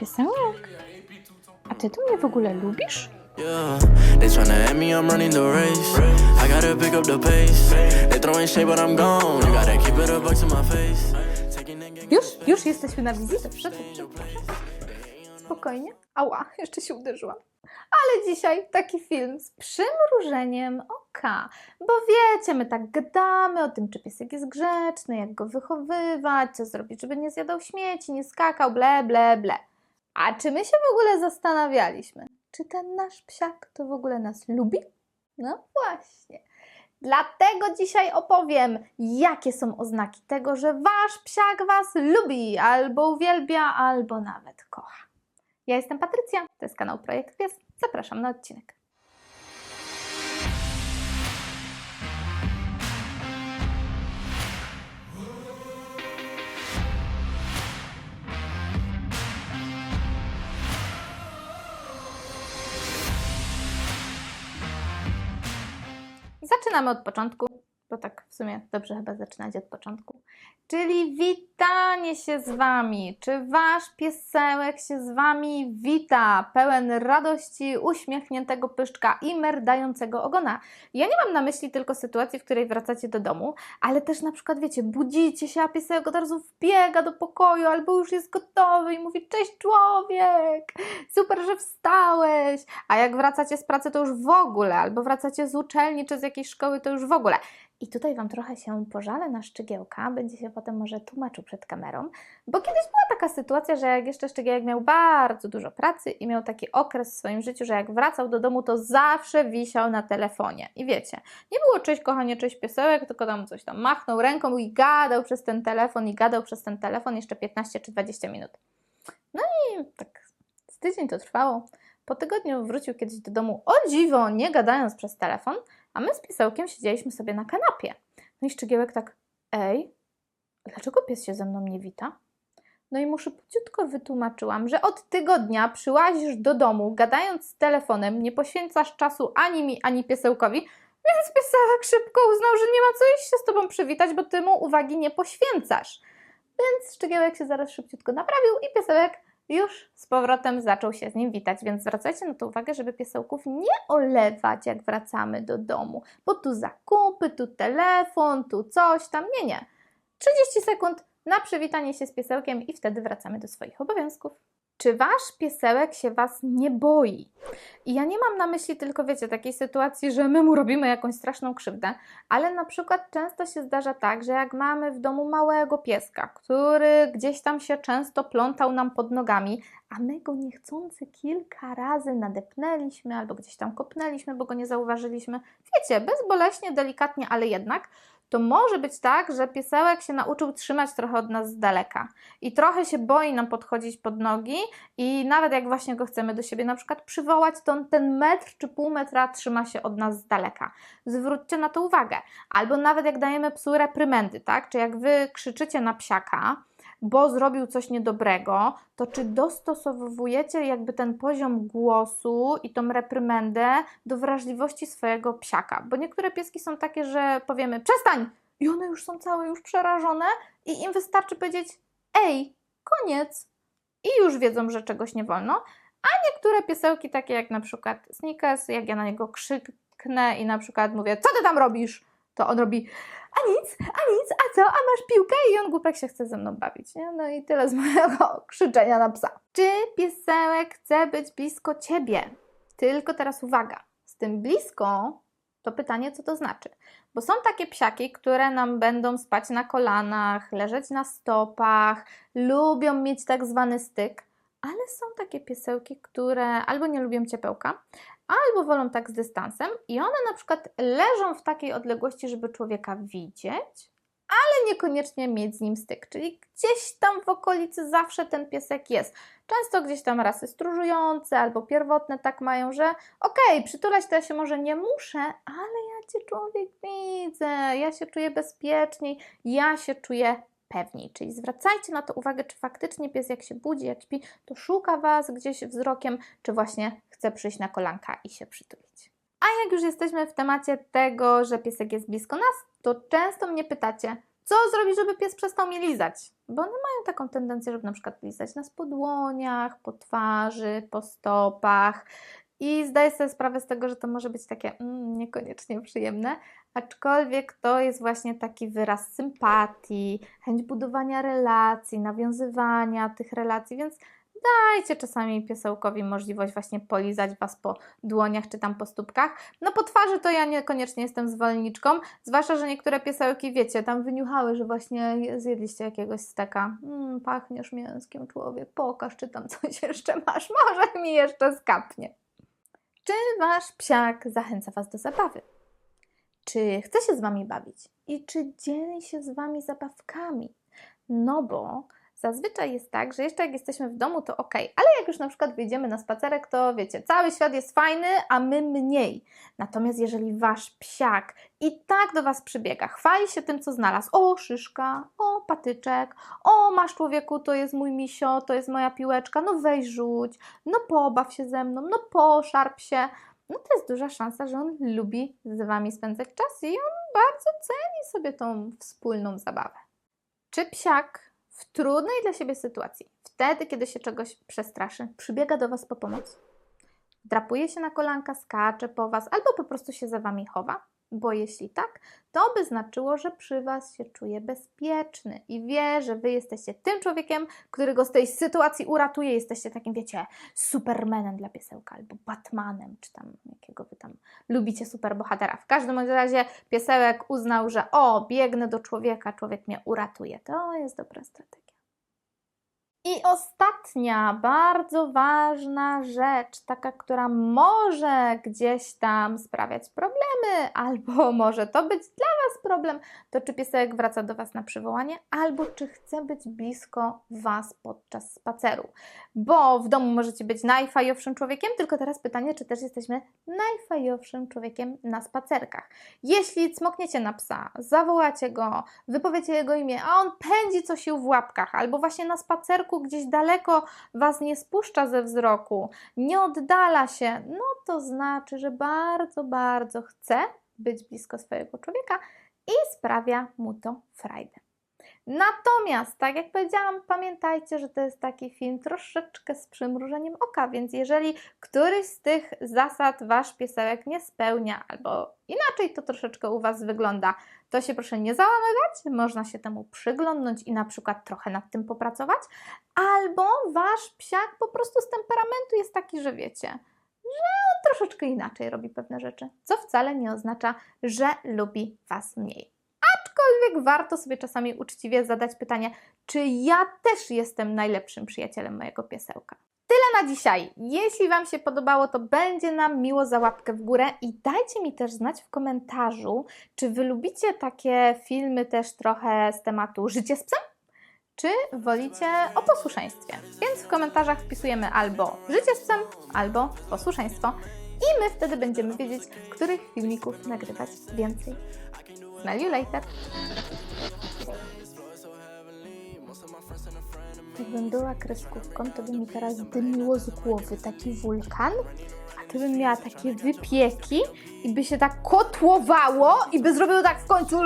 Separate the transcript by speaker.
Speaker 1: Piesełek? A ty to mnie w ogóle lubisz?
Speaker 2: Yeah, they tryna at me, I'm running the race. I gotta pick up the pace. They throwing shade, but I'm gone. You gotta keep it a buck to my face.
Speaker 1: Już? Już jesteśmy na wizycie? Proszę. Spokojnie. Ała, jeszcze się uderzyłam. Ale dzisiaj taki film z przymrużeniem oka. Bo wiecie, my tak gadamy o tym, czy piesek jest grzeczny, jak go wychowywać, co zrobić, żeby nie zjadał śmieci, nie skakał, ble, ble, ble. A czy my się w ogóle zastanawialiśmy, czy ten nasz psiak to w ogóle nas lubi? No właśnie. Dlatego dzisiaj opowiem, jakie są oznaki tego, że wasz psiak was lubi, albo uwielbia, albo nawet kocha. Ja jestem Patrycja, to jest kanał Projekt Pies. Zapraszam na odcinek. Zaczynamy od początku, bo tak w sumie dobrze chyba zaczynać od początku. Czyli witanie się z Wami. Czy Wasz piesełek się z Wami wita, pełen radości, uśmiechniętego pyszczka i merdającego ogona? Ja nie mam na myśli tylko sytuacji, w której wracacie do domu, ale też na przykład, wiecie, budzicie się, a piesełek od razu wbiega do pokoju albo już jest gotowy i mówi cześć człowiek, super, że wstałeś. A jak wracacie z pracy, to już w ogóle, albo wracacie z uczelni czy z jakiejś szkoły, to już w ogóle. I tutaj Wam trochę się pożalę na Szczygiełka, będzie się potem może tłumaczył przed kamerą, bo kiedyś była taka sytuacja, że jak jeszcze Szczygiełek miał bardzo dużo pracy i miał taki okres w swoim życiu, że jak wracał do domu, to zawsze wisiał na telefonie. I wiecie, nie było cześć kochanie, cześć piesełek, tylko tam coś tam machnął ręką i gadał przez ten telefon i gadał przez ten telefon jeszcze 15 czy 20 minut. No i tak z tydzień to trwało. Po tygodniu wrócił kiedyś do domu, o dziwo, nie gadając przez telefon, a my z piesełkiem siedzieliśmy sobie na kanapie. No i Szczygiełek tak, ej, dlaczego pies się ze mną nie wita? No i mu szybciutko wytłumaczyłam, że od tygodnia przyłazisz do domu, gadając z telefonem, nie poświęcasz czasu ani mi, ani piesełkowi, więc piesełek szybko uznał, że nie ma co iść się z tobą przywitać, bo ty mu uwagi nie poświęcasz. Więc Szczygiełek się zaraz szybciutko naprawił i piesełek już z powrotem zaczął się z nim witać, więc zwracajcie na to uwagę, żeby piesełków nie olewać, jak wracamy do domu, bo tu zakupy, tu telefon, tu coś tam. Nie, nie. 30 sekund na przywitanie się z piesełkiem i wtedy wracamy do swoich obowiązków. Czy wasz piesełek się was nie boi? I ja nie mam na myśli tylko, wiecie, takiej sytuacji, że my mu robimy jakąś straszną krzywdę, ale na przykład często się zdarza tak, że jak mamy w domu małego pieska, który gdzieś tam się często plątał nam pod nogami, a my go niechcący kilka razy nadepnęliśmy albo gdzieś tam kopnęliśmy, bo go nie zauważyliśmy, wiecie, bezboleśnie, delikatnie, ale jednak, to może być tak, że piesełek się nauczył trzymać trochę od nas z daleka i trochę się boi nam podchodzić pod nogi i nawet jak właśnie go chcemy do siebie na przykład przywołać, to on ten metr czy pół metra trzyma się od nas z daleka. Zwróćcie na to uwagę. Albo nawet jak dajemy psu reprymendy, tak? Czy jak wy krzyczycie na psiaka, bo zrobił coś niedobrego, to czy dostosowujecie jakby ten poziom głosu i tą reprymendę do wrażliwości swojego psiaka? Bo niektóre pieski są takie, że powiemy przestań i one już są całe już przerażone i im wystarczy powiedzieć ej, koniec i już wiedzą, że czegoś nie wolno, a niektóre piesełki takie jak na przykład Snickers, jak ja na niego krzyknę i na przykład mówię co ty tam robisz? To on robi a nic, a nic, a co, a masz piłkę? I on głupek się chce ze mną bawić, nie? No i tyle z mojego krzyczenia na psa. Czy piesełek chce być blisko ciebie? Tylko teraz uwaga, z tym blisko to pytanie, co to znaczy. Bo są takie psiaki, które nam będą spać na kolanach, leżeć na stopach, lubią mieć tak zwany styk, ale są takie piesełki, które albo nie lubią ciepełka, albo wolą tak z dystansem i one na przykład leżą w takiej odległości, żeby człowieka widzieć, ale niekoniecznie mieć z nim styk, czyli gdzieś tam w okolicy zawsze ten piesek jest. Często gdzieś tam rasy stróżujące albo pierwotne tak mają, że okej, okay, przytulać to ja się może nie muszę, ale ja Cię człowiek widzę, ja się czuję bezpieczniej, ja się czuję pewniej. Czyli zwracajcie na to uwagę, czy faktycznie pies jak się budzi, jak śpi, to szuka Was gdzieś wzrokiem, czy właśnie chce przyjść na kolanka i się przytulić. A jak już jesteśmy w temacie tego, że piesek jest blisko nas, to często mnie pytacie, Co zrobić, żeby pies przestał mnie lizać? Bo one mają taką tendencję, żeby na przykład lizać nas po dłoniach, po twarzy, po stopach. I zdaję sobie sprawę z tego, że to może być takie mm, niekoniecznie przyjemne, aczkolwiek to jest właśnie taki wyraz sympatii, chęć budowania relacji, nawiązywania tych relacji, więc dajcie czasami piesełkowi możliwość właśnie polizać Was po dłoniach czy tam po stópkach. No po twarzy to ja niekoniecznie jestem zwolenniczką, zwłaszcza, że niektóre piesełki, wiecie, tam wyniuchały, że właśnie zjedliście jakiegoś steka. Mm, pachniesz mięskiem, człowiek, pokaż, czy tam coś jeszcze masz, może mi jeszcze skapnie. Czy Wasz psiak zachęca Was do zabawy? Czy chce się z Wami bawić? I czy dzieli się z Wami zabawkami? No bo zazwyczaj jest tak, że jeszcze jak jesteśmy w domu, to ok, ale jak już na przykład wyjdziemy na spacerek, to wiecie, cały świat jest fajny, a my mniej. Natomiast jeżeli wasz psiak i tak do was przybiega, chwali się tym, co znalazł, o szyszka, o patyczek, o masz człowieku, to jest mój misio, to jest moja piłeczka, no weź rzuć, no pobaw się ze mną, no poszarp się, no to jest duża szansa, że on lubi z wami spędzać czas i on bardzo ceni sobie tą wspólną zabawę. Czy psiak w trudnej dla siebie sytuacji, wtedy, kiedy się czegoś przestraszy, przybiega do Was po pomoc? Drapuje się na kolanka, skacze po Was albo po prostu się za Wami chowa? Bo jeśli tak, to by znaczyło, że przy Was się czuje bezpieczny i wie, że Wy jesteście tym człowiekiem, który go z tej sytuacji uratuje. Jesteście takim, wiecie, supermanem dla piesełka albo Batmanem, czy tam jakiego Wy tam lubicie superbohatera. W każdym razie piesełek uznał, że o, biegnę do człowieka, człowiek mnie uratuje. To jest dobra strategia. I ostatnia, bardzo ważna rzecz, taka, która może gdzieś tam sprawiać problemy, albo może to być dla Was problem, to czy piesek wraca do Was na przywołanie, albo czy chce być blisko Was podczas spaceru. Bo w domu możecie być najfajowszym człowiekiem, tylko teraz pytanie, czy też jesteśmy najfajowszym człowiekiem na spacerkach. Jeśli cmokniecie na psa, zawołacie go, wypowiecie jego imię, a on pędzi co sił w łapkach, albo właśnie na spacerku gdzieś daleko Was nie spuszcza ze wzroku, nie oddala się, no to znaczy, że bardzo, bardzo chce być blisko swojego człowieka i sprawia mu to frajdę. Natomiast, tak jak powiedziałam, pamiętajcie, że to jest taki film troszeczkę z przymrużeniem oka, więc jeżeli któryś z tych zasad wasz piesełek nie spełnia, albo inaczej to troszeczkę u was wygląda, to się proszę nie załamywać, można się temu przyglądnąć i na przykład trochę nad tym popracować, albo wasz psiak po prostu z temperamentu jest taki, że wiecie, że on troszeczkę inaczej robi pewne rzeczy, co wcale nie oznacza, że lubi was mniej. Aczkolwiek warto sobie czasami uczciwie zadać pytanie, czy ja też jestem najlepszym przyjacielem mojego piesełka. Tyle na dzisiaj. Jeśli Wam się podobało, to będzie nam miło za łapkę w górę i dajcie mi też znać w komentarzu, czy Wy lubicie takie filmy też trochę z tematu życie z psem? Czy wolicie o posłuszeństwie? Więc w komentarzach wpisujemy albo życie z psem, albo posłuszeństwo i my wtedy będziemy wiedzieć, których filmików nagrywać więcej. Smell you later. Jakbym była kreskówką, to by mi teraz dymiło z głowy taki wulkan, a ty bym miała takie wypieki i by się tak kotłowało i by zrobiło tak w końcu.